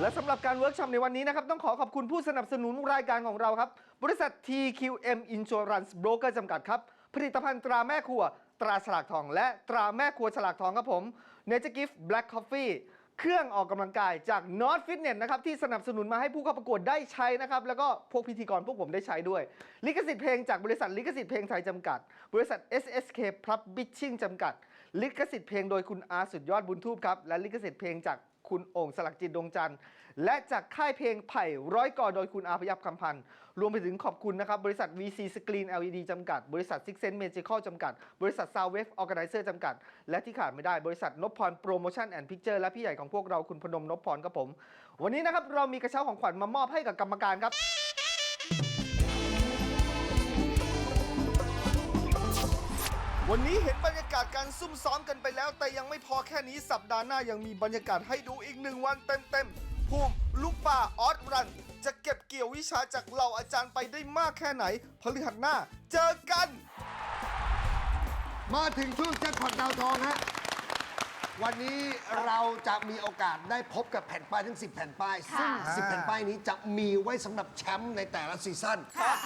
และสำหรับการเวิร์กช็อปในวันนี้นะครับ ต้องขอขอบคุณผู้สนับสนุนรายการของเราครับ บริษัท TQM Insurance Broker จำกัดครับ ผลิตภัณฑ์ตราแม่ครัว ตราฉลากทอง และตราแม่ครัวฉลากทองครับผม Nature Gift Black Coffee เครื่องออกกำลังกายจาก North Fitness นะครับ ที่สนับสนุนมาให้ผู้เข้าประกวดได้ใช้นะครับ แล้วก็พวกพิธีกรพวกผมได้ใช้ด้วย ลิขสิทธิ์เพลงจากบริษัทลิขสิทธิ์เพลงไทยจำกัด บริษัท SSK Publishing จำกัด ลิขสิทธิ์เพลงโดยคุณอาสุดยอดบุญทูปครับ และลิขสิทธิ์เพลงจากคุณโอ่งสลักจิตดวงจันทร์ และจากค่ายเพลงไผ่ร้อยกอโดยคุณอาพยับคำพันธ์ รวมไปถึงขอบคุณนะครับ บริษัท VC Screen LED จำกัด บริษัท Six Sense Magical จำกัด บริษัท Soundwave Organizer จำกัด และที่ขาดไม่ได้บริษัทนพพรโปรโมชั่นแอนด์พิกเจอร์และพี่ใหญ่ของพวกเราคุณพนมนพพรครับผม วันนี้นะครับเรามีกระเช้าของขวัญมามอบให้กับกรรมการครับ วันนี้เห็นบรรยากาศการซุ่มซ้อมกันไปแล้ว แต่ยังไม่พอแค่นี้สัปดาห์หน้ายังมีบรรยากาศให้ดูอีกหนึ่งวันเต็มๆภูมิลูกป่าออสรัน จะเก็บเกี่ยววิชาจากเหล่าอาจารย์ไปได้มากแค่ไหนพฤหัสหน้าเจอกัน มาถึงช่วงแจ็คพอตดาวทองฮะ วันนี้เราจะมีโอกาสได้พบกับแผ่นป้ายทั้ง 10 แผ่นป้าย ซึ่ง10 แผ่นป้ายนี้จะมีไว้สำหรับแชมป์ในแต่ละซีซั่น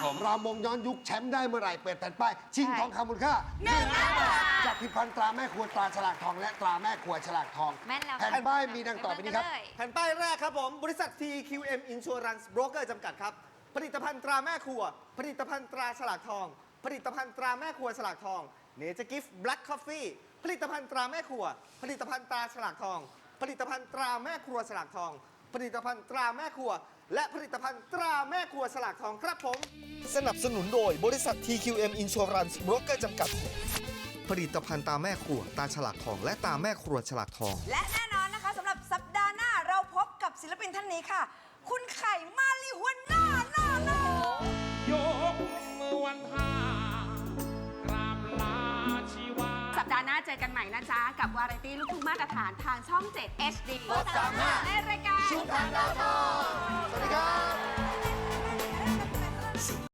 ผม เรามงย้อนยุคแชมป์ได้เมื่อไหร่เปิดแผ่นป้าย ชิงทองคำมูลค่าหนึ่งล้านบาทจากพิพันธ์ตราแม่ครัวตราฉลากทองและตราแม่ครัวฉลากทองแม่นแล้วแผ่นป้ายมีดังต่อไปนี้ครับ แผ่นป้ายแรกครับผม บริษัท TQM Insurance Broker จำกัดครับ ผลิตภัณฑ์ตราแม่ครัว ผลิตภัณฑ์ตราฉลากทอง ผลิตภัณฑ์ตราแม่ครัวฉลากทอง เนเจอร์กิฟต์แบล็กคอฟฟี่ผลิตภัณฑ์ตราแม่ครัว ผลิตภัณฑ์ตราฉลากทอง ผลิตภัณฑ์ตราแม่ครัวฉลากทอง ผลิตภัณฑ์ตราแม่ครัว และผลิตภัณฑ์ตราแม่ครัวฉลากทองครับผม สนับสนุนโดยบริษัท TQM Insurance Broker จำกัด ผลิตภัณฑ์ตาแม่ครัวตาฉลากทอง และตาแม่ครัวฉลากทอง และแน่นอนนะคะสำหรับสัปดาห์หน้าเราพบกับศิลปินท่านนี้ค่ะ คุณไข่ ดาห์หน้าเจอกันใหม่นะจ๊ะ กับวาไรตี้ลูกทุ่งมาตรฐานทางช่อง 7 HD ในรายการ ชุดทางดาวทอง